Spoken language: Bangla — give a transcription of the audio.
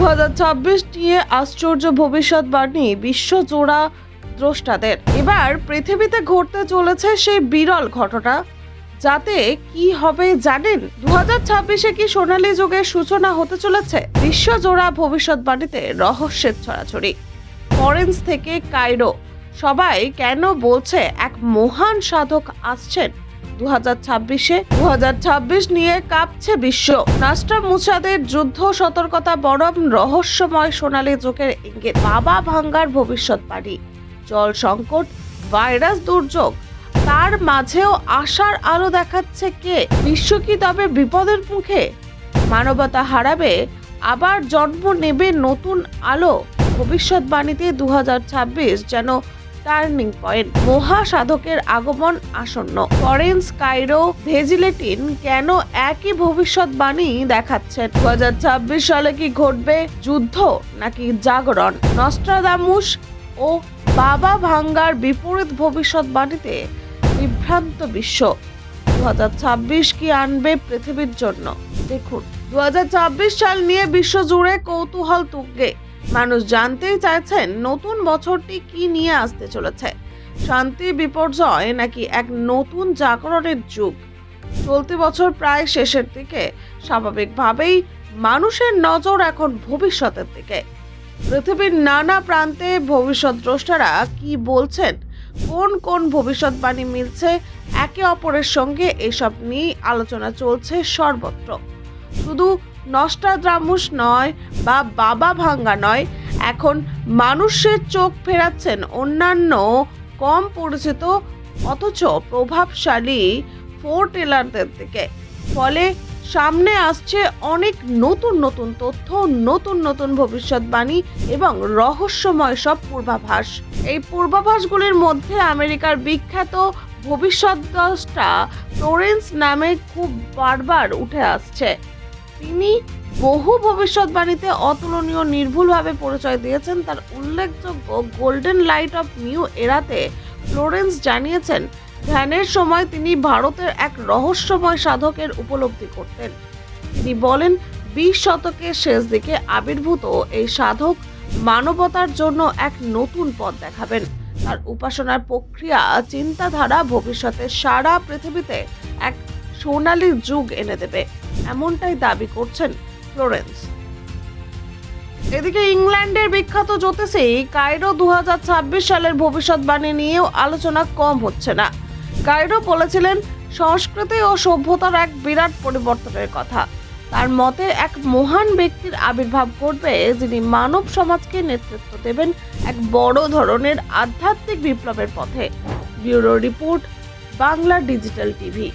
নিয়ে আশ্চর্য ভবিষ্যৎবাণী বিশ্বজোড়া দ্রষ্টাদের। এবার পৃথিবীতে ঘটতে চলেছে সেই বিরল ঘটনা। যাতে কি হবে জানেন? দু হাজার ছাব্বিশে কি সোনালী যুগের সূচনা হতে চলেছে? বিশ্বজোড়া ভবিষ্যৎবাণীতে রহস্যের ছড়াছড়ি। ফরেন্স থেকে কায়রো সবাই কেন বলছে এক মহান সাধক আসছেন? দু হাজার ছাব্বিশে দু হাজার ছাব্বিশ নিয়ে কাঁপছে বিশ্ব। নাস্টা মুসাদের যুদ্ধ সতর্কতা বরং রহস্যময় সোনালী যুগের ইঙ্গিত। বাবা ভাঙ্গার ভবিষ্যৎবাণী জল সংকট, ভাইরাস দুর্যোগ, তার মাঝেও আশার আলো দেখাচ্ছে কে? বিশ্ব কি তবে বিপদের মুখে? মানবতা হারাবে, আবার জন্ম নেবে নতুন আলো। ভবিষ্যৎবাণীতে দু হাজার ছাব্বিশ যেন টার্নিং পয়েন্ট। মহাসাধকের আগমন আসন্ন। ফরেন্স কাইরো ভেজিলেটিন কেন একই ভবিষ্যৎবাণী দেখাচ্ছেন? দুহাজার ছাব্বিশ সালে কি ঘটবে যুদ্ধ নাকি জাগরণ? নস্ট্রাদামুস ও বাবা ভাঙ্গার বিপরীত ভবিষ্যৎবাণীতে বিভ্রান্ত বিশ্ব। দু হাজার ছাব্বিশ কি আনবে পৃথিবীর জন্য? দেখুন। দু সাল নিয়ে বিশ্বজুড়ে কৌতূহল তুঙ্গে। মানুষ জানতেই চাইছেন নতুন বছরটি কি নিয়ে আসতে চলেছে। শান্তি বিপর্যয় নাকি এক নতুন জাগরণের যুগ? চলতি বছর প্রায় শেষের দিকে। স্বাভাবিকভাবেই মানুষের নজর এখন ভবিষ্যতের দিকে। পৃথিবীর নানা প্রান্তে ভবিষ্যৎ দ্রষ্টারা কি বলছেন? কোন কোন ভবিষ্যৎবাণী মিলছে? একে অপরের সঙ্গে এসব নিয়ে আলোচনা চলছে সর্বত্র। শুধু নষ্টাদ্রামুস নয় বা বাবা ভাঙ্গা নয়, এখন মানুষের চোখ ফেরাচ্ছেন অন্যান্য, কম পরিচিত, অথচ প্রভাবশালী ফোর টেলারদের দিকে। ফলে সামনে আসছে অনেক নতুন নতুন তথ্য, নতুন নতুন ভবিষ্যৎবাণী এবং রহস্যময় সব পূর্বাভাস। এই পূর্বাভাসগুলির মধ্যে আমেরিকার বিখ্যাত ভবিষ্যৎদ্রষ্টা ফ্লোরেন্স নামে খুব বারবার উঠে আসছে। তিনি বহু ভবিষ্যৎবাণীতে অতুলনীয় নির্ভুলভাবে পরিচয় দিয়েছেন। তার উল্লেখযোগ্য গোল্ডেন লাইট অফ নিউ এরাতে ফ্লোরেন্স জানিয়েছেন, ধ্যানের সময় তিনি ভারতের এক রহস্যময় সাধকের উপলব্ধি করতেন। তিনি বলেন, বিশ শতকের শেষ দিকে আবির্ভূত এই সাধক মানবতার জন্য এক নতুন পথ দেখাবেন। তার উপাসনার প্রক্রিয়া, চিন্তাধারা ভবিষ্যতে সারা পৃথিবীতে এক সোনালী যুগ এনে দেবে। এমনটাই দাবি করছেন ফ্লোরেন্স। এদিকে ইংল্যান্ডের বিখ্যাত জ্যোতিষী কায়রো দু হাজার ছাব্বিশ সালের ভবিষ্যৎবাণী নিয়েও আলোচনা কম হচ্ছে না। কায়রো বলেছিলেন, সংস্কৃতি ও সভ্যতার এক বিরাট পরিবর্তনের কথা। তার মতে, এক মহান ব্যক্তির আবির্ভাব ঘটবে যিনি মানব সমাজকে নেতৃত্ব দেবেন এক বড় ধরনের আধ্যাত্মিক বিপ্লবের পথে। Bureau report, Bangla digital TV.